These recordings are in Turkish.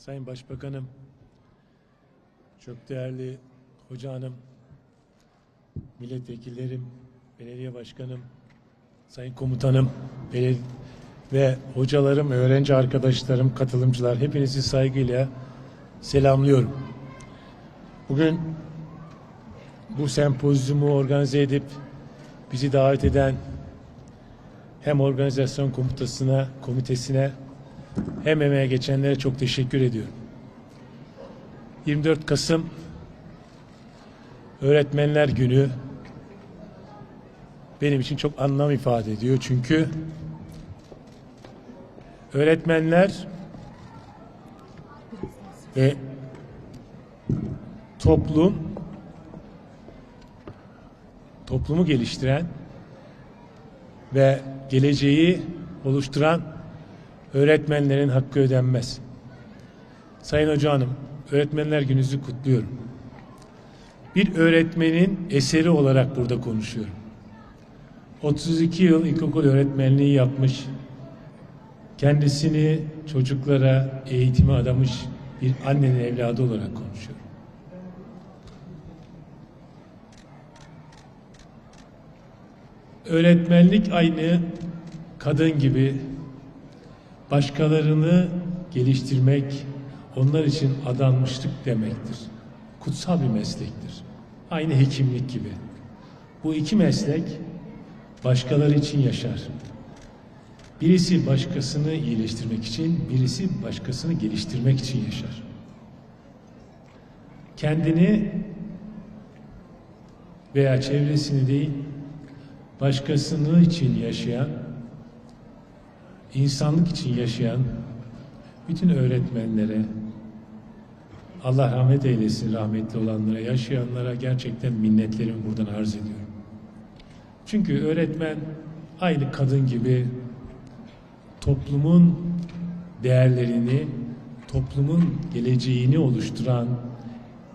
Sayın Başbakanım, çok değerli hoca hanım, milletvekillerim, belediye başkanım, sayın komutanım, ve hocalarım, öğrenci arkadaşlarım, katılımcılar hepinizi saygıyla selamlıyorum. Bugün bu sempozyumu organize edip bizi davet eden hem organizasyon komutasına, komitesine hem emeğe geçenlere çok teşekkür ediyorum. 24 Kasım Öğretmenler Günü benim için çok anlam ifade ediyor. Çünkü öğretmenler ve toplum toplumu geliştiren ve geleceği oluşturan öğretmenlerin hakkı ödenmez. Sayın Hoca Hanım, Öğretmenler Günü'nüzü kutluyorum. Bir öğretmenin eseri olarak burada konuşuyorum. 32 yıl ilkokul öğretmenliği yapmış, kendisini çocuklara eğitime adamış bir annenin evladı olarak konuşuyorum. Öğretmenlik aynı kadın gibi başkalarını geliştirmek onlar için adanmışlık demektir. Kutsal bir meslektir. Aynı hekimlik gibi. Bu iki meslek başkaları için yaşar. Birisi başkasını iyileştirmek için, birisi başkasını geliştirmek için yaşar. Kendini veya çevresini değil, başkasını için yaşayan, insanlık için yaşayan bütün öğretmenlere, Allah rahmet eylesin rahmetli olanlara, yaşayanlara gerçekten minnetlerimi buradan arz ediyorum. Çünkü öğretmen aynı kadın gibi toplumun değerlerini, toplumun geleceğini oluşturan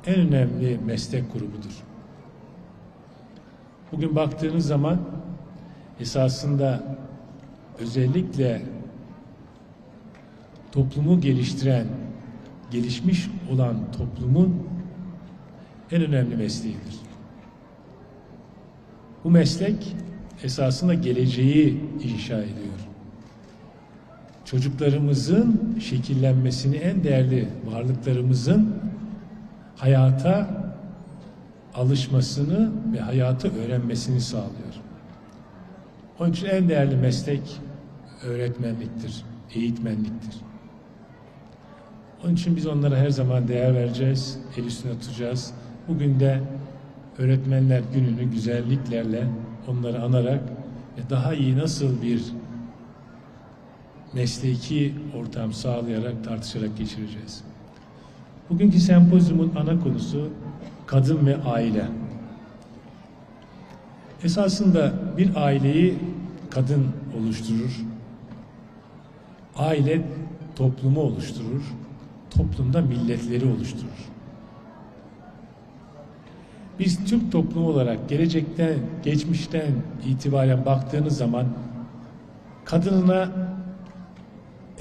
en önemli meslek grubudur. Bugün baktığınız zaman esasında özellikle toplumu geliştiren, gelişmiş olan toplumun en önemli mesleğidir. Bu meslek esasında geleceği inşa ediyor. Çocuklarımızın şekillenmesini en değerli varlıklarımızın hayata alışmasını ve hayatı öğrenmesini sağlıyor. Onun için en değerli meslek öğretmenliktir, eğitmenliktir. Onun için biz onlara her zaman değer vereceğiz, el üstüne tutacağız. Bugün de Öğretmenler Günü'nü güzelliklerle onları anarak ve daha iyi nasıl bir mesleki ortam sağlayarak tartışarak geçireceğiz. Bugünkü sempozyumun ana konusu kadın ve aile. Esasında bir aileyi kadın oluşturur. Aile toplumu oluşturur. Toplumda milletleri oluşturur. Biz Türk toplumu olarak gelecekten, geçmişten itibaren baktığınız zaman kadınına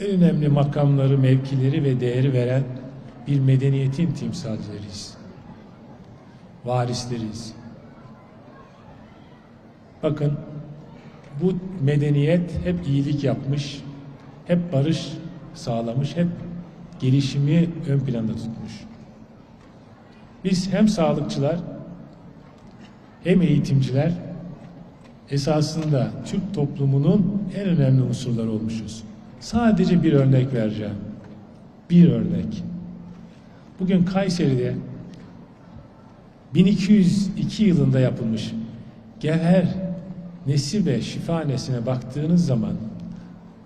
en önemli makamları, mevkileri ve değeri veren bir medeniyetin timsalcileriyiz. Varisleriyiz. Bakın bu medeniyet hep iyilik yapmış, hep barış sağlamış, hep gelişimi ön planda tutmuş. Biz hem sağlıkçılar hem eğitimciler esasında Türk toplumunun en önemli unsurları olmuşuz. Sadece bir örnek vereceğim. Bir örnek. Bugün Kayseri'de 1202 yılında yapılmış Gevher Nesibe Şifahanesine baktığınız zaman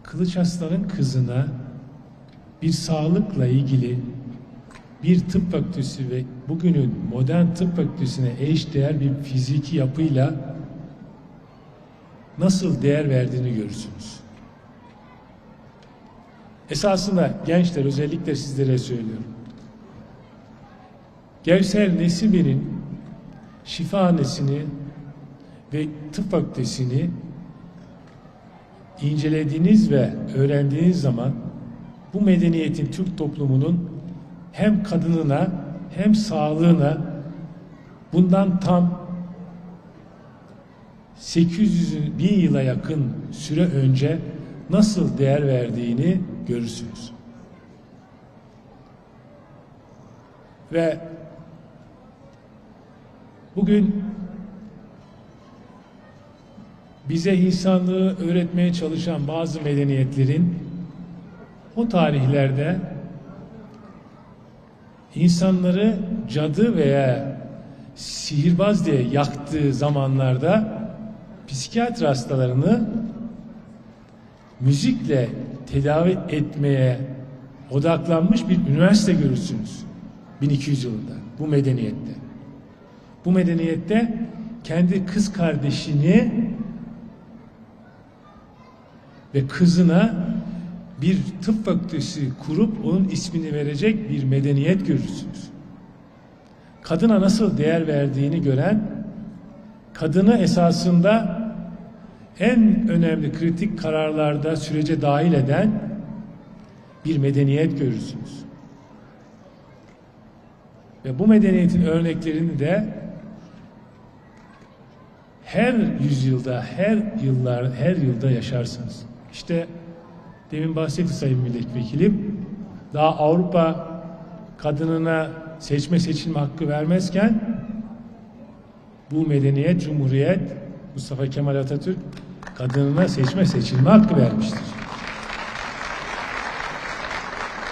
Kılıç Aslan'ın kızına bir sağlıkla ilgili bir tıp fakültesi ve bugünün modern tıp fakültesine eş değer bir fiziki yapıyla nasıl değer verdiğini görürsünüz. Esasında gençler özellikle sizlere söylüyorum. Gevser Nesibe'nin şifahanesini ve tıp fakültesini incelediğiniz ve öğrendiğiniz zaman bu medeniyetin Türk toplumunun hem kadınına hem sağlığına bundan tam 800 bin yıla yakın süre önce nasıl değer verdiğini görürsünüz. Ve bugün bize insanlığı öğretmeye çalışan bazı medeniyetlerin o tarihlerde insanları cadı veya sihirbaz diye yaktığı zamanlarda psikiyatri hastalarını müzikle tedavi etmeye odaklanmış bir üniversite görürsünüz 1200 yılında bu medeniyette. Bu medeniyette kendi kız kardeşini ve kızına bir tıp fakültesi kurup onun ismini verecek bir medeniyet görürsünüz. Kadına nasıl değer verdiğini gören, kadını esasında en önemli kritik kararlarda sürece dahil eden bir medeniyet görürsünüz. Ve bu medeniyetin örneklerini de her yüzyılda, her yıllar, her yılda yaşarsınız. İşte demin bahsetti Sayın Milletvekilim, daha Avrupa kadınına seçme seçilme hakkı vermezken bu medeniyet, cumhuriyet, Mustafa Kemal Atatürk kadınına seçme seçilme hakkı vermiştir.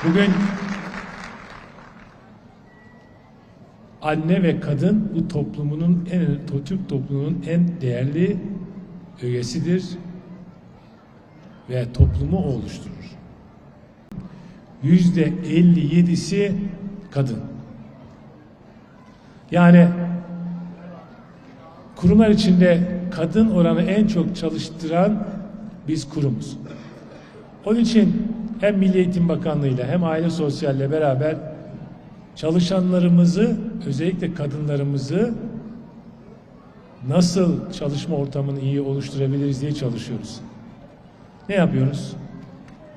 Bugün anne ve kadın bu toplumunun en Türk toplumunun en değerli ögesidir ve toplumu oluşturur. Yüzde 57'si kadın. Yani kurumlar içinde kadın oranı en çok çalıştıran biz kurumuz. Onun için hem Milli Eğitim Bakanlığı ile hem Aile Sosyal ile beraber çalışanlarımızı özellikle kadınlarımızı nasıl çalışma ortamını iyi oluşturabiliriz diye çalışıyoruz. Ne yapıyoruz?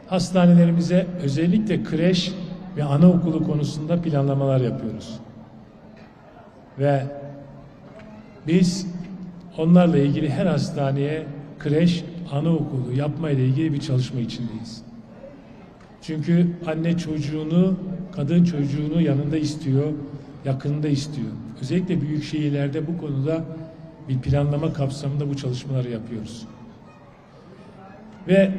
Hastanelerimize özellikle kreş ve anaokulu konusunda planlamalar yapıyoruz. Ve biz onlarla ilgili her hastaneye kreş, anaokulu yapma ile ilgili bir çalışma içindeyiz. Çünkü anne çocuğunu, kadın çocuğunu yanında istiyor, yakınında istiyor. Özellikle büyük şehirlerde bu konuda bir planlama kapsamında bu çalışmaları yapıyoruz. Ve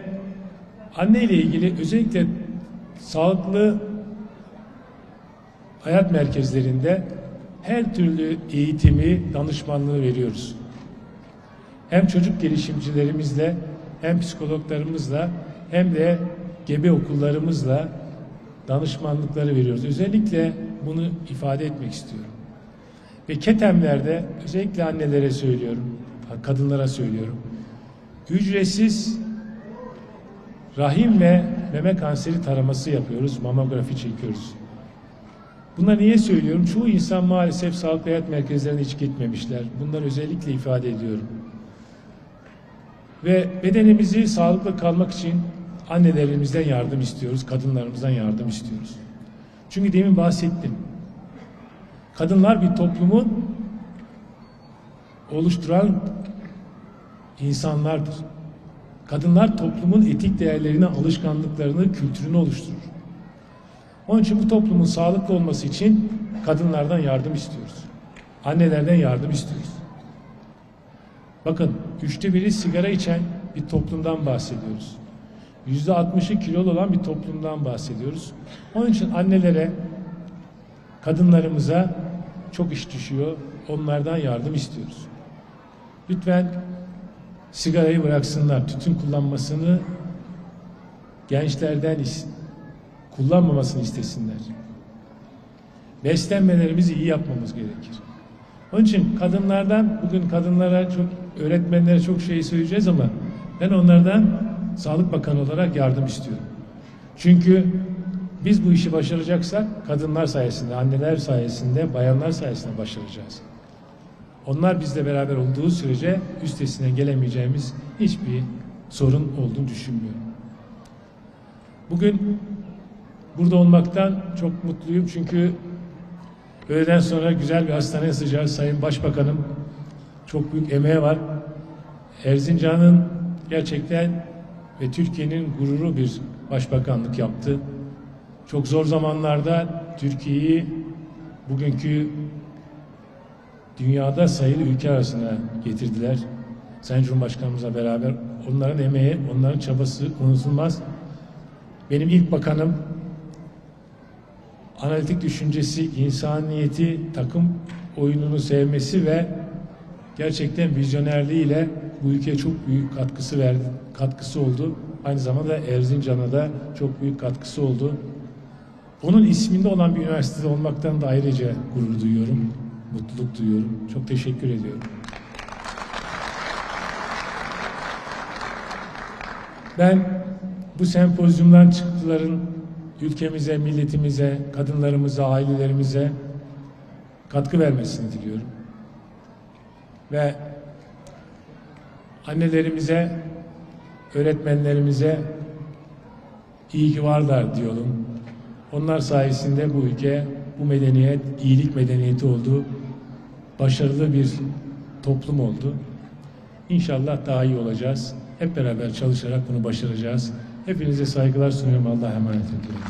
anne ile ilgili özellikle sağlıklı hayat merkezlerinde her türlü eğitimi, danışmanlığı veriyoruz. Hem çocuk gelişimcilerimizle, hem psikologlarımızla, hem de gebe okullarımızla danışmanlıkları veriyoruz. Özellikle bunu ifade etmek istiyorum. Ve ketemlerde özellikle annelere söylüyorum, kadınlara söylüyorum. Ücretsiz rahim ve meme kanseri taraması yapıyoruz, mamografi çekiyoruz. Bunları niye söylüyorum? Çoğu insan maalesef sağlık hayat merkezlerine hiç gitmemişler. Bunları özellikle ifade ediyorum. Ve bedenimizi sağlıklı kalmak için annelerimizden yardım istiyoruz, kadınlarımızdan yardım istiyoruz. Çünkü demin bahsettim. Kadınlar bir toplumun oluşturan insanlardır. Kadınlar toplumun etik değerlerini, alışkanlıklarını, kültürünü oluşturur. Onun için bu toplumun sağlıklı olması için kadınlardan yardım istiyoruz. Annelerden yardım istiyoruz. Bakın üçte biri sigara içen bir toplumdan bahsediyoruz. Yüzde altmışı kilolu olan bir toplumdan bahsediyoruz. Onun için annelere, kadınlarımıza çok iş düşüyor. Onlardan yardım istiyoruz. Lütfen sigarayı bıraksınlar. Tütün kullanmasını gençlerden kullanmamasını istesinler. Beslenmelerimizi iyi yapmamız gerekir. Onun için kadınlardan bugün kadınlara çok öğretmenlere çok şey söyleyeceğiz ama ben onlardan Sağlık Bakanı olarak yardım istiyorum. Çünkü biz bu işi başaracaksak kadınlar sayesinde, anneler sayesinde, bayanlar sayesinde başaracağız. Onlar bizle beraber olduğu sürece üstesinden gelemeyeceğimiz hiçbir sorun olduğunu düşünmüyorum. Bugün Burada olmaktan çok mutluyum çünkü öğleden sonra güzel bir hastane sıcağı Sayın Başbakanım çok büyük emeği var. Erzincan'ın gerçekten ve Türkiye'nin gururu bir başbakanlık yaptı. Çok zor zamanlarda Türkiye'yi bugünkü dünyada sayılı ülke arasına getirdiler. Sayın Cumhurbaşkanımızla beraber onların emeği, onların çabası unutulmaz. Benim ilk bakanım analitik düşüncesi, insaniyeti, takım oyununu sevmesi ve gerçekten vizyonerliğiyle bu ülkeye çok büyük katkısı verdi, katkısı oldu. Aynı zamanda Erzincan'a da çok büyük katkısı oldu. Onun isminde olan bir üniversitede olmaktan da ayrıca gurur duyuyorum, mutluluk duyuyorum. Çok teşekkür ediyorum. Ben bu sempozyumdan çıktıların ülkemize, milletimize, kadınlarımıza, ailelerimize katkı vermesini diliyorum. Ve annelerimize, öğretmenlerimize iyi ki varlar diyorum. Onlar sayesinde bu ülke, bu medeniyet, iyilik medeniyeti oldu. Başarılı bir toplum oldu. İnşallah daha iyi olacağız. Hep beraber çalışarak bunu başaracağız. Hepinize saygılar sunuyorum. Allah'a emanet ediyorum.